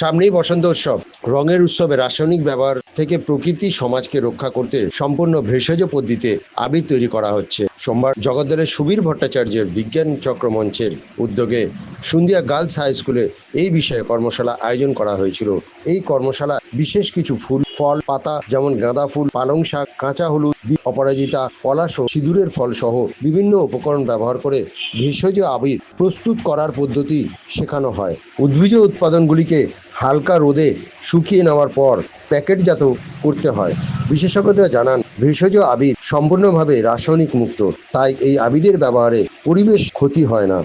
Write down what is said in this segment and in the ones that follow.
সামনেই বসন্ত উৎসব। রঙের উৎসবে রাসায়নিক ব্যবহার থেকে প্রকৃতি সমাজকে রক্ষা করতে সম্পূর্ণ ভেষজ পদ্ধতিতে আবির তৈরি করা হচ্ছে। সোমবার জগদ্দলের সুবীর ভট্টাচার্যের বিজ্ঞান চক্র মঞ্চের উদ্যোগে সুন্দিয়া গার্লস হাই স্কুলে এই বিষয়ে কর্মশালা আয়োজন করা হয়েছিল। এই কর্মশালা বিশেষ কিছু ফুল, ফল, পাতা, যেমন গাঁদা ফুল, পালং শাক, কাঁচা হলুদ অপরাজিতা, পলাশ ও সিঁদুরের ফল সহ বিভিন্ন উপকরণ ব্যবহার করে ভেষজ আবির প্রস্তুত করার পদ্ধতি শেখানো হয়। উদ্ভিজ উৎপাদনগুলিকে হালকা রোদে শুকিয়ে নেওয়ার পর প্যাকেটজাত করতে হয়। বিশেষজ্ঞরা জানান, ভেষজ আবির সম্পূর্ণভাবে রাসায়নিক মুক্ত, তাই এই আবিরের ব্যবহারে পরিবেশ ক্ষতি হয় না।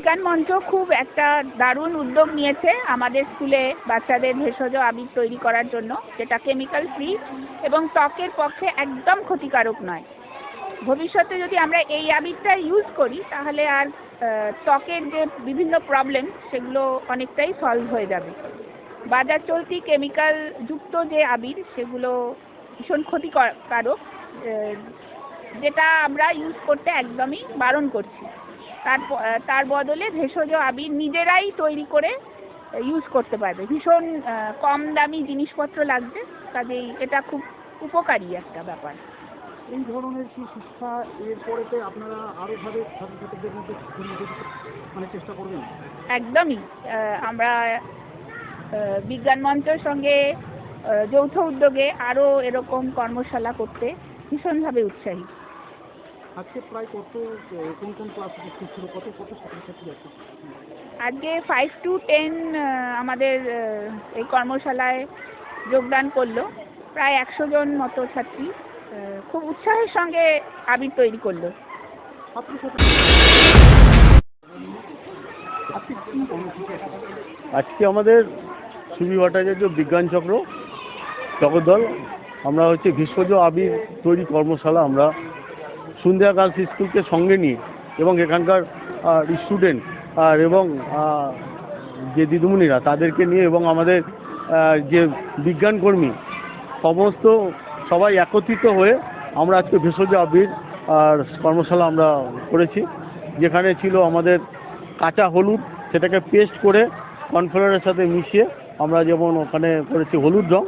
বিজ্ঞান মঞ্চ খুব একটা দারুণ উদ্যোগ নিয়েছে আমাদের স্কুলে বাচ্চাদের ভেষজ আবির তৈরি করার জন্য, যেটা কেমিক্যাল ফ্রি এবং ত্বকের পক্ষে একদম ক্ষতিকারক নয়। ভবিষ্যতে যদি আমরা এই আবিরটা ইউজ করি, তাহলে আর ত্বকের যে বিভিন্ন প্রবলেম সেগুলো অনেকটাই সলভ হয়ে যাবে। বাজার চলতি কেমিক্যাল যুক্ত যে আবির, সেগুলো ভীষণ ক্ষতিকারক যেটা আমরা ইউজ করতে একদমই বারণ করছি। তার তার বদলে ভেষজ আবির নিজেরাই তৈরি করে ইউজ করতে পারবে। ভীষণ কম দামি জিনিসপত্র লাগবে কাজেই এটা খুব উপকারী একটা ব্যাপার। এই ধরনের কি শিক্ষা আপনারা আরও ভাবে ছাত্রছাত্রীদের মধ্যে মানে চেষ্টা করবেন? একদমই। আমরা বিজ্ঞান মঞ্চের সঙ্গে যৌথ উদ্যোগে আরও এরকম কর্মশালা করতে ভীষণভাবে উৎসাহী। আজকে প্রায় কত কোন কোন ক্লাস উপস্থিত ছিল? কত কত ছাত্রছাত্রী আছে? আজকে ফাইভ টু টেন আমাদের এই কর্মশালায় যোগদান করল। প্রায় একশো জন মতো ছাত্রী আহ, খুব উৎসাহের সঙ্গে আবির তৈরি করল। আজকে আমাদের সুবি ভট্টাচার্য বিজ্ঞান চক্র জগদ্দল আমরা হচ্ছে ভেষজ আবির তৈরি কর্মশালা আমরা সন্ধ্যা গার্লস স্কুলকে সঙ্গে নিয়ে এবং এখানকার স্টুডেন্ট আর এবং যে দিদিমণিরা তাদেরকে নিয়ে এবং আমাদের যে বিজ্ঞান কর্মী সমস্ত সবাই একত্রিত হয়ে আমরা আজকে ভেষজ আবির, আর কর্মশালা আমরা করেছি। যেখানে ছিল আমাদের কাঁচা হলুদ, সেটাকে পেস্ট করে কর্নফ্লাওয়ারের সাথে মিশিয়ে আমরা যেমন ওখানে করেছি হলুদ রং,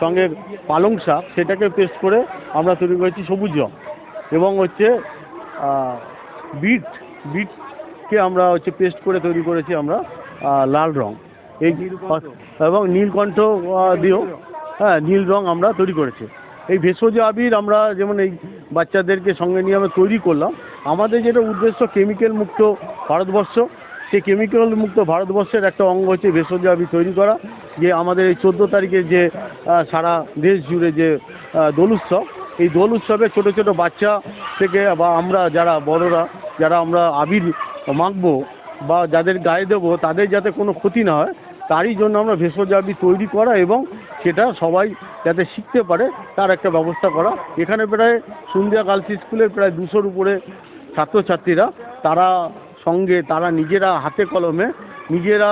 সঙ্গে পালং শাক, সেটাকে পেস্ট করে আমরা তৈরি করেছি সবুজ রং। এবং হচ্ছে বিট, বিটকে আমরা হচ্ছে পেস্ট করে তৈরি করেছি আমরা লাল রং। এই এবং নীলকণ্ঠ দিয়েও হ্যাঁ নীল রং আমরা তৈরি করেছি। এই ভেষজ আবির আমরা যেমন এই বাচ্চাদেরকে সঙ্গে নিয়ে আমরা তৈরি করলাম, আমাদের যেটা উদ্দেশ্য কেমিক্যাল মুক্ত ভারতবর্ষ, সেই কেমিক্যাল মুক্ত ভারতবর্ষের একটা অঙ্গ হচ্ছে ভেষজ আবির তৈরি করা, যে আমাদের এই চোদ্দ তারিখে যে সারা দেশ জুড়ে যে দোল উৎসব এই দোল উৎসবে ছোট ছোট বাচ্চা থেকে বা আমরা যারা বড়রা, যারা আমরা আবির মাখবো বা যাদের গায়ে দেবো, তাদের যাতে কোনো ক্ষতি না হয়, তারই জন্য আমরা ভেষজ আবির তৈরি করা এবং সেটা সবাই যাতে শিখতে পারে, তার একটা ব্যবস্থা করা। এখানে প্রায় সন্ধ্যা গার্লস স্কুলের প্রায় দুশোর উপরে ছাত্রছাত্রীরা, তারা সঙ্গে তারা নিজেরা হাতে কলমে নিজেরা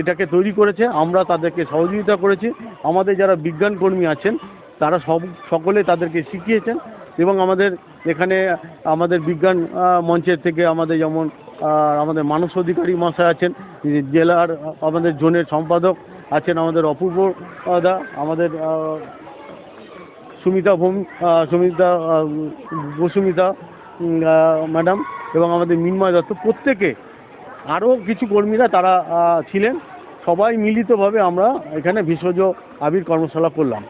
এটাকে তৈরি করেছে। আমরা তাদেরকে সহযোগিতা করেছি। আমাদের যারা বিজ্ঞান কর্মী আছেন তারা সব সকলে তাদেরকে শিখিয়েছেন এবং আমাদের এখানে, আমাদের বিজ্ঞান মঞ্চের থেকে আমাদের যেমন আমাদের মানস অধিকারী মশাই আছেন জেলার, আমাদের জোনের সম্পাদক আছেন আমাদের অপূর্ব দা, আমাদের সুমিতা ভৌম সুমিতা বসুমিতা ম্যাডাম এবং আমাদের মিনময় দত্ত, প্রত্যেকে আরও কিছু কর্মীরা তারা ছিলেন। সবাই মিলিতভাবে আমরা এখানে ভেষজ আবির কর্মশালা করলাম।